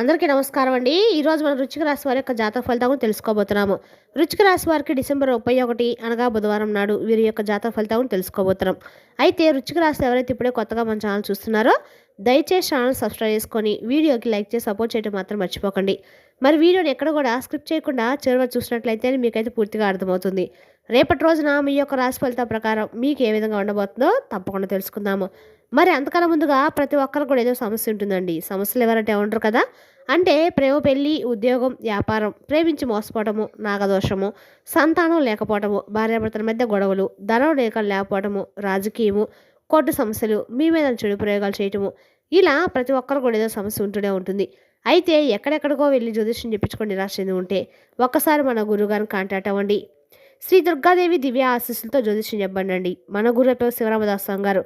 అందరికీ నమస్కారం అండి. ఈరోజు మనం రుచిక రాశి వారి యొక్క జాతక ఫలితాలను తెలుసుకోబోతున్నాము. రుచిక రాశి వారికి డిసెంబర్ ముప్పై ఒకటి అనగా బుధవారం నాడు వీరి యొక్క జాతక ఫలితాలను తెలుసుకోబోతున్నాం. అయితే రుచిక రాశి ఎవరైతే ఇప్పుడే కొత్తగా మన ఛానల్ చూస్తున్నారో దయచేసి ఛానల్ సబ్స్క్రైబ్ చేసుకొని వీడియోకి లైక్ చేసి సపోర్ట్ చేయడం మాత్రం మర్చిపోకండి. మరి వీడియోని ఎక్కడ కూడా స్క్రిప్ట్ చేయకుండా చివరి చూసినట్లయితే మీకైతే పూర్తిగా అర్థమవుతుంది. రేపటి రోజున మీ యొక్క రాశి ఫలితాల ప్రకారం మీకు ఏ విధంగా ఉండబోతుందో తప్పకుండా తెలుసుకుందాము. మరి అంతకన్నా ముందుగా ప్రతి ఒక్కరు కూడా ఏదో సమస్య ఉంటుందండి. సమస్యలు ఎవరంటే ఉండరు కదా? అంటే ప్రేమ పెళ్ళి ఉద్యోగం వ్యాపారం ప్రేమించి మోసపోవటము నాగదోషము సంతానం లేకపోవటము భార్యాభర్తల మధ్య గొడవలు ధనం లేక లేకపోవటము రాజకీయము కోర్టు సమస్యలు మీ మీద చెడు ప్రయోగాలు చేయటము ఇలా ప్రతి ఒక్కరు కూడా ఏదో సమస్య ఉంటూనే ఉంటుంది. అయితే ఎక్కడెక్కడికో వెళ్ళి జ్యోతిష్యం చెప్పించుకొని నిరాశ చెంది ఉంటే ఒక్కసారి మన గురువుగారిని కాంటాక్ట్ అవ్వండి. శ్రీ దుర్గాదేవి దివ్య ఆశీస్సులతో జ్యోతిష్యం చెప్పండి మన గురు శివరామదాస్ స్వామి గారు.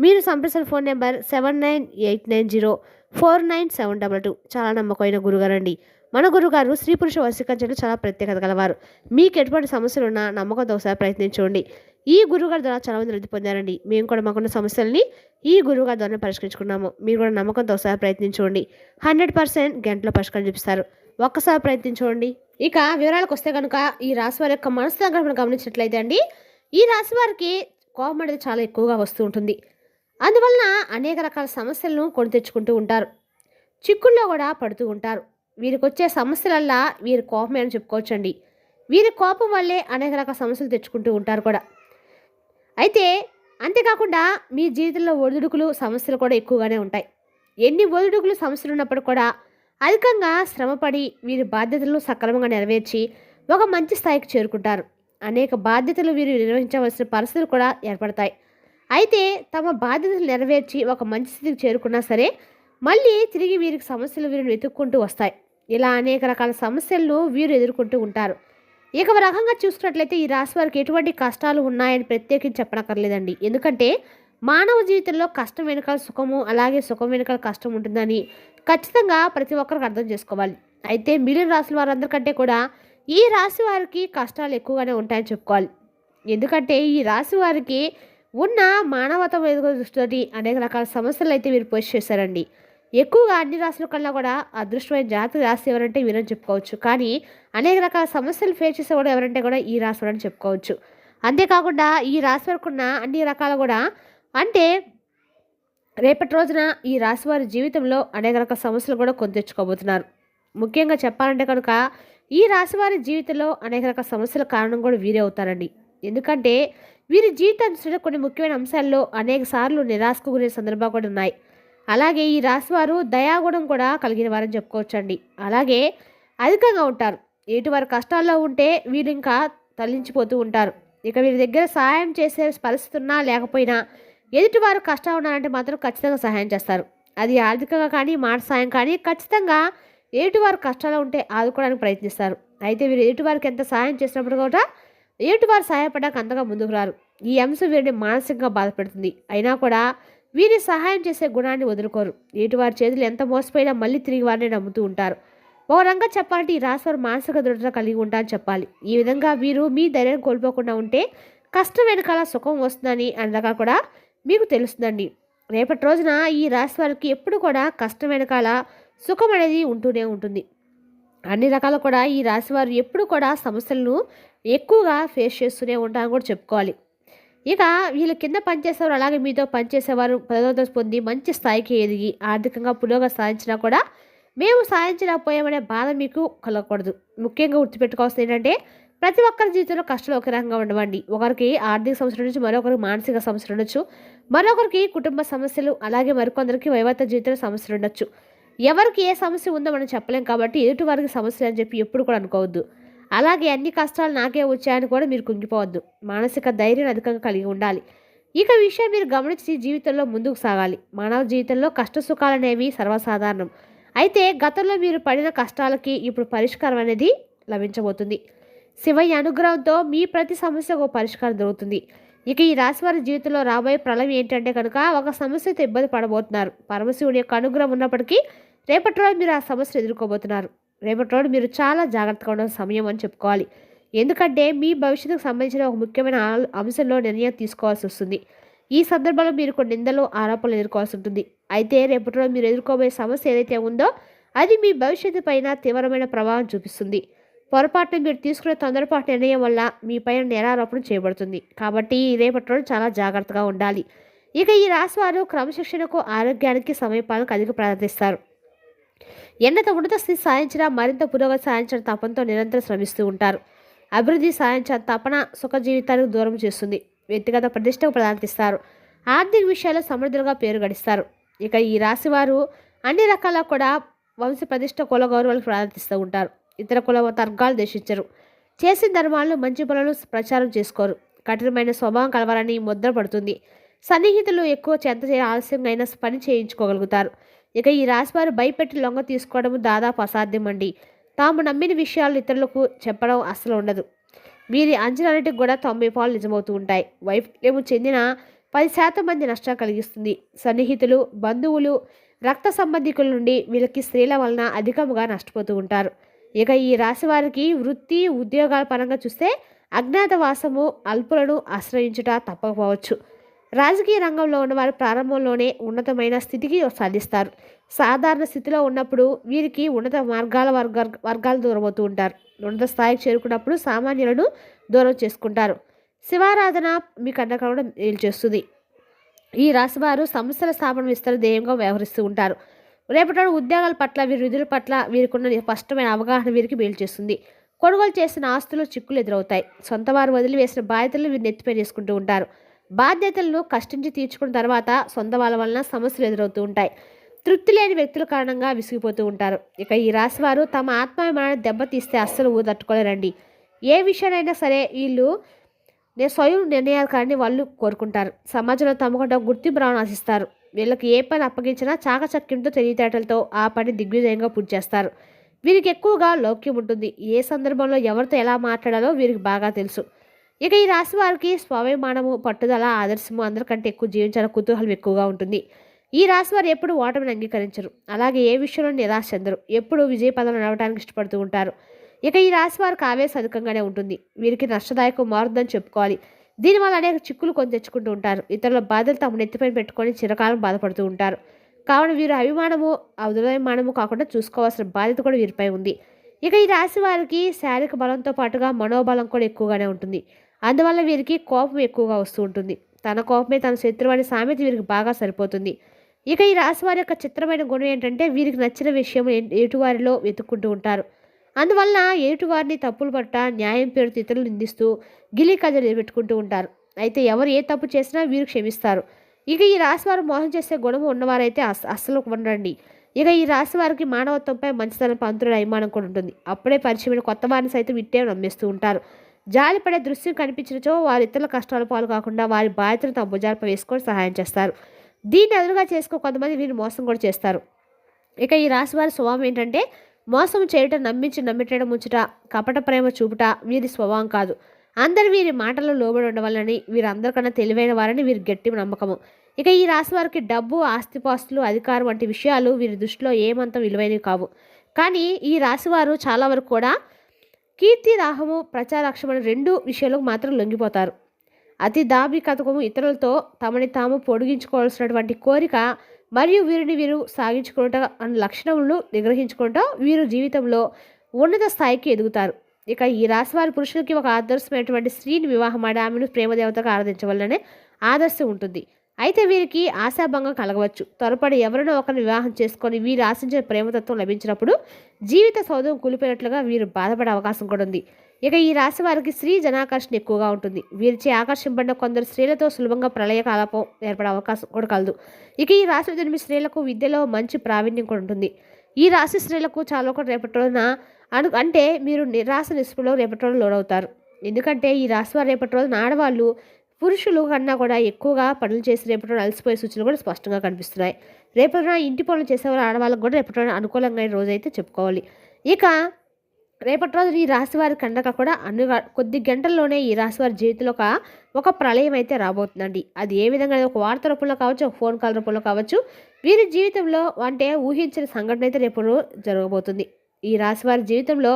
మీరు సంప్రదించిన phone number seven nine eight nine zero four nine seven double two. చాలా నమ్మకమైన గురుగారు అండి మన గురుగారు స్త్రీ పురుష వశీకరించడం చాలా ప్రత్యేకత గలవారు. మీకు ఎటువంటి సమస్యలు ఉన్నా నమ్మకంతో ఒకసారి ప్రయత్నించండి. ఈ గురుగారి ద్వారా చాలా మంది వృద్ధి పొందారండి. మేము కూడా మాకున్న సమస్యల్ని ఈ గురుగారి ద్వారా పరిష్కరించుకున్నాము. మీరు కూడా నమ్మకంతో ఒకసారి ప్రయత్నించండి. హండ్రెడ్ పర్సెంట్ గంటలో పరిష్కారం చూపిస్తారు. ఒక్కసారి ప్రయత్నించండి. ఇక వివరాలకు వస్తే కనుక ఈ రాశి వారి యొక్క మనసు మనం గమనించినట్లయితే అండి ఈ రాశి వారికి కోపం అనేది చాలా ఎక్కువగా వస్తూ ఉంటుంది. అందువలన అనేక రకాల సమస్యలను కొని తెచ్చుకుంటూ ఉంటారు. చిక్కుల్లో కూడా పడుతూ ఉంటారు. వీరికి వచ్చే సమస్యలల్లా వీరి కోపమే అని చెప్పుకోవచ్చండి. వీరి కోపం వల్లే అనేక రకాల సమస్యలు తెచ్చుకుంటూ ఉంటారు కూడా. అయితే అంతేకాకుండా మీ జీవితంలో ఒడిదుడుకులు సమస్యలు కూడా ఎక్కువగానే ఉంటాయి. ఎన్ని ఒడిదుడుకులు సమస్యలు ఉన్నప్పుడు కూడా అధికంగా శ్రమపడి వీరి బాధ్యతలను సక్రమంగా నెరవేర్చి ఒక మంచి స్థాయికి చేరుకుంటారు. అనేక బాధ్యతలు వీరు నిర్వహించవలసిన పరిస్థితులు కూడా ఏర్పడతాయి. అయితే తమ బాధ్యతలు నెరవేర్చి ఒక మంచి స్థితికి చేరుకున్నా సరే మళ్ళీ తిరిగి వీరికి సమస్యలు వీరిని వెతుక్కుంటూ వస్తాయి. ఇలా అనేక రకాల సమస్యలను వీరు ఎదుర్కొంటూ ఉంటారు. ఇక రకంగా చూసుకున్నట్లయితే ఈ రాశి వారికి ఎటువంటి కష్టాలు ఉన్నాయని ప్రత్యేకించి చెప్పనక్కర్లేదండి. ఎందుకంటే మానవ జీవితంలో కష్టం వెనకాల సుఖము అలాగే సుఖం వెనకాల కష్టం ఉంటుందని ఖచ్చితంగా ప్రతి ఒక్కరికి అర్థం చేసుకోవాలి. అయితే మిగిలిన రాశుల వారందరికంటే కూడా ఈ రాశి వారికి కష్టాలు ఎక్కువగానే ఉంటాయని చెప్పుకోవాలి. ఎందుకంటే ఈ రాశి వారికి ఉన్న మానవత ఎదుగు దృష్టితోటి అనేక రకాల సమస్యలు అయితే వీరు పోస్ట్ చేశారండి. ఎక్కువగా అన్ని రాశుల కన్నా కూడా అదృష్టమైన జాతి రాశి ఎవరంటే వీరని చెప్పుకోవచ్చు. కానీ అనేక రకాల సమస్యలు ఫేస్ చేసే కూడా ఎవరంటే కూడా ఈ రాశి అని చెప్పుకోవచ్చు. అంతేకాకుండా ఈ రాశి వరకు ఉన్న అన్ని రకాలు కూడా అంటే రేపటి రోజున ఈ రాశి వారి జీవితంలో అనేక రకాల సమస్యలు కూడా కొని తెచ్చుకోబోతున్నారు. ముఖ్యంగా చెప్పాలంటే కనుక ఈ రాశి వారి జీవితంలో అనేక రకాల సమస్యల కారణం కూడా వీరే అవుతారండి. ఎందుకంటే వీరి జీవితాన్ని కొన్ని ముఖ్యమైన అంశాల్లో అనేక సార్లు నిరాశకు గురే సందర్భాలు కూడా ఉన్నాయి. అలాగే ఈ రాశివారు దయాగుణం కూడా కలిగిన వారని చెప్పుకోవచ్చండి. అలాగే అధికంగా ఉంటారు. ఎటు వారి కష్టాల్లో ఉంటే వీరు ఇంకా తరలించిపోతూ ఉంటారు. ఇక వీరి దగ్గర సహాయం చేసే పరిస్థితి ఉన్నా లేకపోయినా ఎదుటివారు కష్టాలు ఉన్నారంటే మాత్రం ఖచ్చితంగా సహాయం చేస్తారు. అది ఆర్థికంగా కానీ మాట సాయం కానీ ఖచ్చితంగా ఎదుటివారు కష్టాలు ఉంటే ఆదుకోవడానికి ప్రయత్నిస్తారు. అయితే వీరు ఎదుటివారికి ఎంత సహాయం చేసినప్పుడు కూడా ఎదుటివారు సహాయపడడానికి అంతగా ముందుకు రారు. ఈ అంశం వీరిని మానసికంగా బాధపెడుతుంది. అయినా కూడా వీరి సహాయం చేసే గుణాన్ని వదులుకోరు. ఎటువారి చేతులు ఎంత మోసపోయినా మళ్ళీ తిరిగి వారిని నమ్ముతూ ఉంటారు. ఒక రంగా చెప్పాలంటే ఈ రాశివారు మానసిక దృఢత కలిగి ఉంటారని చెప్పాలి. ఈ విధంగా వీరు మీ ధైర్యం కోల్పోకుండా ఉంటే కష్టం వెనకాల సుఖం వస్తుందని అనగా కూడా మీకు తెలుస్తుందండి. రేపటి రోజున ఈ రాశి వారికి ఎప్పుడు కూడా కష్టం వెనకాల సుఖం అనేది ఉంటూనే ఉంటుంది. అన్ని రకాలు కూడా ఈ రాశివారు ఎప్పుడు కూడా సమస్యలను ఎక్కువగా ఫేస్ చేస్తూనే ఉంటారని కూడా చెప్పుకోవాలి. ఇక వీళ్ళ కింద పనిచేసేవారు అలాగే మీతో పనిచేసేవారు పదోదశ పొంది మంచి స్థాయికి ఎదిగి ఆర్థికంగా పురోగతి సాధించినా కూడా మేము సాధించలేకపోయామనే బాధ మీకు కలగకూడదు. ముఖ్యంగా గుర్తుపెట్టుకోవాల్సింది ఏంటంటే ప్రతి ఒక్కరి జీవితంలో కష్టాలు ఒక రకంగా ఉండవండి. ఒకరికి ఆర్థిక సమస్యలు ఉండొచ్చు మరొకరికి మానసిక సమస్యలు ఉండొచ్చు మరొకరికి కుటుంబ సమస్యలు అలాగే మరికొందరికి వైవాహిక జీవితంలో సమస్యలు ఉండొచ్చు. ఎవరికి ఏ సమస్య ఉందో మనం చెప్పలేం కాబట్టి ఎదుటి వారికి సమస్య అని చెప్పి ఎప్పుడు కూడా అనుకోవద్దు. అలాగే అన్ని కష్టాలు నాకే వచ్చాయని కూడా మీరు కుంగిపోవద్దు. మానసిక ధైర్యం అధికంగా కలిగి ఉండాలి. ఇక విషయం మీరు గమనించి జీవితంలో ముందుకు సాగాలి. మానవ జీవితంలో కష్ట సుఖాలు అనేవి సర్వసాధారణం. అయితే గతంలో మీరు పడిన కష్టాలకి ఇప్పుడు పరిష్కారం అనేది లభించబోతుంది. శివయ్య అనుగ్రహంతో మీ ప్రతి సమస్యకు పరిష్కారం దొరుకుతుంది. ఇక ఈ రాశివారి జీవితంలో రాబోయే ప్రళయం ఏంటంటే కనుక ఒక సమస్యతో ఇబ్బంది పడబోతున్నారు. పరమశివుడి యొక్క అనుగ్రహం ఉన్నప్పటికీ రేపటి రోజు మీరు ఆ సమస్యను ఎదుర్కోబోతున్నారు. రేపటి రోజు మీరు చాలా జాగ్రత్తగా ఉన్న సమయం అని చెప్పుకోవాలి. ఎందుకంటే మీ భవిష్యత్తుకు సంబంధించిన ఒక ముఖ్యమైన అంశంలో నిర్ణయం తీసుకోవాల్సి వస్తుంది. ఈ సందర్భంలో మీరు కొన్ని నిందలు ఆరోపణలు ఎదుర్కోవాల్సి ఉంటుంది. అయితే రేపటి రోజు మీరు ఎదుర్కోబోయే సమస్య ఏదైతే ఉందో అది మీ భవిష్యత్తు పైన తీవ్రమైన ప్రభావం చూపిస్తుంది. పొరపాటున మీరు తీసుకునే తొందరపాటు నిర్ణయం వల్ల మీ పైన నేరారోపణ చేయబడుతుంది. కాబట్టి ఈ రేపటి రోజు చాలా జాగ్రత్తగా ఉండాలి. ఇక ఈ రాశి వారు క్రమశిక్షణకు ఆరోగ్యానికి సమయపాలకు అధిక ప్రార్థిస్తారు ఎన్నత ఉన్నత స్థితి సాధించినా మరింత పురోగతి సాధించడం తపనతో నిరంతరం శ్రమిస్తూ ఉంటారు. అభివృద్ధి సాధించిన తపన సుఖ జీవితానికి దూరం చేస్తుంది. వ్యక్తిగత ప్రతిష్టకు ప్రార్థిస్తారు ఆర్థిక విషయాల్లో సమృద్ధులుగా పేరు గడిస్తారు. ఇక ఈ రాశి వారు అన్ని రకాల కూడా వంశ ప్రతిష్ట కుల గౌరవాలకు ప్రార్థిస్తూ ఉంటారు. ఇతర కుల తర్గాలు దేశించరు చేసిన ధర్మాలు మంచి పనులు ప్రచారం చేసుకోరు. కఠినమైన స్వభావం కలవాలని ముద్ర పడుతుంది సన్నిహితులు ఎక్కువ చెంత చేయ ఆలస్యంగా అయినా పని చేయించుకోగలుగుతారు. ఇక ఈ రాశివారు భయపెట్టి లొంగ తీసుకోవడం దాదాపు అసాధ్యం అండి తాము నమ్మిన విషయాలు ఇతరులకు చెప్పడం అస్సలు ఉండదు. వీరి అంచనాలన్నిటికి కూడా తొంభై పాలు నిజమవుతూ ఉంటాయి. వైఫల్యము చెందిన పది శాతం మంది నష్టం కలిగిస్తుంది. సన్నిహితులు బంధువులు రక్త సంబంధికుల నుండి వీళ్ళకి స్త్రీల వలన అధికముగా నష్టపోతూ ఉంటారు. ఇక ఈ రాశి వారికి వృత్తి ఉద్యోగాల పరంగా చూస్తే అజ్ఞాతవాసము అల్పులను ఆశ్రయించుట తప్పకపోవచ్చు. రాజకీయ రంగంలో ఉన్నవారు ప్రారంభంలోనే ఉన్నతమైన స్థితికి సాధిస్తారు. సాధారణ స్థితిలో ఉన్నప్పుడు వీరికి ఉన్నత మార్గాల వర్గ వర్గాలు దూరమవుతూ ఉంటారు. ఉన్నత స్థాయికి చేరుకున్నప్పుడు సామాన్యులను దూరం చేసుకుంటారు. శివారాధన మీకు అండకడం మేలు చేస్తుంది. ఈ రాశివారు సంస్థల స్థాపన విస్తరణ ధ్యేయంగా వ్యవహరిస్తూ ఉంటారు. రేపటి ఉద్యోగాల పట్ల వీరి విధుల పట్ల వీరికున్న స్పష్టమైన అవగాహన వీరికి మేలు చేస్తుంది. కొనుగోలు చేసిన ఆస్తులు చిక్కులు ఎదురవుతాయి. సొంత వారు వదిలివేసిన బాధ్యతలు వీరు నెత్తిపై చేసుకుంటూ ఉంటారు. బాధ్యతలను కష్టించి తీర్చుకున్న తర్వాత సొంత వాళ్ళ వలన సమస్యలు ఎదురవుతూ ఉంటాయి. తృప్తి లేని వ్యక్తుల కారణంగా విసిగిపోతూ ఉంటారు. ఇక ఈ రాశి వారు తమ ఆత్మాభిమానాన్ని దెబ్బతీస్తే అస్సలు ఊదట్టుకోలేరండి ఏ విషయానైనా సరే వీళ్ళు నేను స్వయం నిర్ణయాధికారిని వాళ్ళు కోరుకుంటారు. సమాజంలో తమకుండా గుర్తింపు రావడం ఆశిస్తారు. వీళ్ళకి ఏ పని అప్పగించినా చాకచక్యంతో తెలివితేటలతో ఆ పని దిగ్విజయంగా పూర్తి చేస్తారు. వీరికి ఎక్కువగా లౌక్యం ఉంటుంది. ఏ సందర్భంలో ఎవరితో ఎలా మాట్లాడాలో వీరికి బాగా తెలుసు. ఇక ఈ రాశి వారికి స్వాభిమానము పట్టుదల ఆదర్శము అందరికంటే ఎక్కువ జీవించాల కుతూహలం ఎక్కువగా ఉంటుంది. ఈ రాశి వారు ఎప్పుడు ఓటమిని అంగీకరించరు. అలాగే ఏ విషయంలో నిరాశ చెందరు. ఎప్పుడు విజయ పదం నడవడానికి ఇష్టపడుతూ ఉంటారు. ఇక ఈ రాశి వారికి ఆవేశ అధికంగానే ఉంటుంది. వీరికి నష్టదాయకం మారుద్దని చెప్పుకోవాలి. దీనివల్ల అనేక చిక్కులు కొని తెచ్చుకుంటూ ఉంటారు. ఇతరుల బాధలు తమ నెత్తిపైన పెట్టుకొని చిరకాలం బాధపడుతూ ఉంటారు. కావున వీరు అభిమానము ఉదయమానము కాకుండా చూసుకోవాల్సిన బాధ్యత కూడా వీరిపై ఉంది. ఇక ఈ రాశి వారికి శారీరక బలంతో పాటుగా మనోబలం కూడా ఎక్కువగానే ఉంటుంది. అందువల్ల వీరికి కోపం ఎక్కువగా వస్తూ ఉంటుంది. తన కోపమే తన శత్రువాడి సామెత వీరికి బాగా సరిపోతుంది. ఇక ఈ రాశి వారి యొక్క చిత్రమైన గుణం ఏంటంటే వీరికి నచ్చిన విషయం ఎటువారిలో వెతుక్కుంటూ ఉంటారు. అందువల్ల ఎటువారిని తప్పులు పట్ట న్యాయం పేరుతో ఇతరులు నిందిస్తూ గిలి కజలు పెట్టుకుంటూ ఉంటారు. అయితే ఎవరు ఏ తప్పు చేసినా వీరు క్షమిస్తారు. ఇక ఈ రాశి వారు మోసం చేసే గుణము ఉన్నవారైతే అస్ అస్సలు ఉండరండి. ఇక ఈ రాశి వారికి మానవత్వంపై మంచితనం పంతుల అభిమానం కూడా ఉంటుంది. అప్పుడే పరిచయమైన కొత్త వారిని సైతం ఇట్టే నమ్మేస్తూ ఉంటారు. జాలిపడే దృశ్యం కనిపించినచో వారి ఇతరుల కష్టాల పాలు కాకుండా వారి బాధ్యతను తమ భుజాలపై వేసుకొని సహాయం చేస్తారు. దీన్ని ఎదురుగా చేసుకో కొంతమంది వీరు మోసం కూడా చేస్తారు. ఇక ఈ రాశి వారి స్వభావం ఏంటంటే మోసం చేయటం నమ్మించి నమ్మిటడం ఉంచుట కపట ప్రేమ చూపుట వీరి స్వభావం కాదు. అందరు వీరి మాటల్లో లోబడి ఉండవాలని వీరందరికన్నా తెలివైన వారని వీరి గట్టి నమ్మకము. ఇక ఈ రాశి వారికి డబ్బు ఆస్తిపాస్తులు అధికారం వంటి విషయాలు వీరి దృష్టిలో ఏమంత విలువైనవి కావు. కానీ ఈ రాశివారు చాలా వరకు కూడా కీర్తి రాహము ప్రచారక్షమని రెండు విషయాలకు మాత్రం లొంగిపోతారు. అతి దాబికతకము ఇతరులతో తమని తాము పొడిగించుకోవాల్సినటువంటి కోరిక మరియు వీరిని వీరు సాగించుకుంట అన్న లక్షణములను నిగ్రహించుకుంటా వీరు జీవితంలో ఉన్నత స్థాయికి ఎదుగుతారు. ఇక ఈ రాశివారి పురుషులకి ఒక ఆదర్శమైనటువంటి స్త్రీని వివాహం ఆమెను ప్రేమదేవతగా ఆరాధించవల్లనే ఆదర్శం ఉంటుంది. అయితే వీరికి ఆశాభంగం కలగవచ్చు. త్వరపడి ఎవరినో ఒకరిని వివాహం చేసుకొని వీరు ఆశించిన ప్రేమతత్వం లభించినప్పుడు జీవిత సౌధం కూలిపోయినట్లుగా వీరు బాధపడే అవకాశం కూడా ఉంది. ఇక ఈ రాశి వారికి స్త్రీ జనాకర్షణ ఎక్కువగా ఉంటుంది. వీరిచే ఆకర్షింపడిన కొందరు స్త్రీలతో సులభంగా ప్రళయ కాలపం ఏర్పడే అవకాశం కూడా కలదు. ఇక ఈ రాశి జన్మి స్త్రీలకు విద్యలో మంచి ప్రావీణ్యం కూడా ఉంటుంది. ఈ రాశి స్త్రీలకు చాలా ఒకటి రేపటి రోజున అను అంటే మీరు నిరాశ నిస్పృలో రేపటి రోజున లోడవుతారు ఎందుకంటే ఈ రాశి వారు రేపటి రోజున ఆడవాళ్ళు పురుషులు కన్నా కూడా ఎక్కువగా పనులు చేసి రేపటి రోజున అలసిపోయే సూచనలు కూడా స్పష్టంగా కనిపిస్తున్నాయి. రేపటి రోజున ఇంటి పనులు చేసేవారు ఆడవాళ్ళకు కూడా రేపటి రోజున అనుకూలంగా రోజు అయితే చెప్పుకోవాలి. ఇక రేపటి రోజు ఈ రాశివారి కండక కూడా అన్ని కొద్ది గంటల్లోనే ఈ రాశివారి జీవితంలో ఒక ఒక ప్రళయం అయితే రాబోతుందండి. అది ఏ విధంగా ఒక వార్త రూపంలో కావచ్చు ఒక ఫోన్ కాల్ రూపంలో కావచ్చు వీరి జీవితంలో అంటే ఊహించిన సంఘటన అయితే రేపు జరగబోతుంది. ఈ రాశివారి జీవితంలో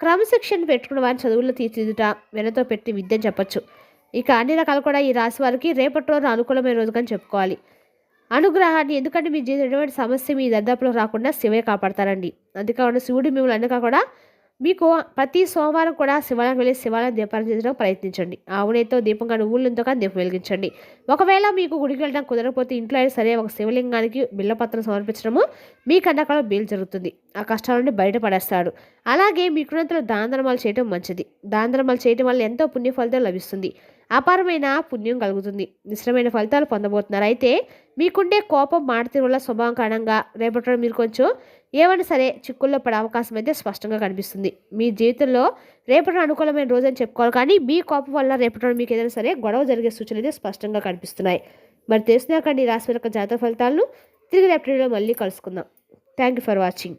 క్రమశిక్షణ పెట్టుకున్న వారిని చదువుల్లో తీర్చిదుట వెనతో పెట్టి విద్య చెప్పచ్చు. ఇక అన్ని రకాలు కూడా ఈ రాశి వారికి రేపటి రోజు అనుకూలమైన రోజుగా చెప్పుకోవాలి. అనుగ్రహాన్ని ఎందుకంటే మీ జీవితం ఎటువంటి సమస్య మీ దర్దాపులో రాకుండా శివే కాపాడతారండి. అందుకే శివుడు మిమ్మల్ని అన్నక కూడా మీకు ప్రతి సోమవారం కూడా శివాలయం వెళ్ళి శివాలయం దీపాలు చేయడం ప్రయత్నించండి. ఆవునేతో దీపంగా ఊళ్ళంతో కానీ దీపం వెలిగించండి. ఒకవేళ మీకు గుడికి వెళ్ళడం కుదరకపోతే ఇంట్లో అయినా సరే ఒక శివలింగానికి బిల్లపత్రం సమర్పించడము మీ కన్నకాలం బీలు జరుగుతుంది. ఆ కష్టాల నుండి బయటపడేస్తాడు. అలాగే మీకున్నంతలో దాన ధర్మాలు చేయడం మంచిది. దాన చేయటం చేయడం వల్ల ఎంతో పుణ్య ఫలితం లభిస్తుంది. అపారమైన పుణ్యం కలుగుతుంది. మిశ్రమైన ఫలితాలు పొందబోతున్నారు. అయితే మీకుండే కోపం మాడతీరు వల్ల స్వభావం కారణంగా రేపటి మీరు కొంచెం ఏమైనా సరే చిక్కుల్లో పడే అవకాశం అయితే స్పష్టంగా కనిపిస్తుంది. మీ జీవితంలో రేపటి అనుకూలమైన రోజు అని చెప్పుకోవాలి. కానీ మీ కోపం వల్ల రేపటి మీకు ఏదైనా సరే గొడవ జరిగే సూచనలు అయితే స్పష్టంగా కనిపిస్తున్నాయి. మరి తెలిసినాకండి ఈ రాశి యొక్క జాతక ఫలితాలను తిరిగి రేపటిలో మళ్ళీ కలుసుకుందాం. Thank you for watching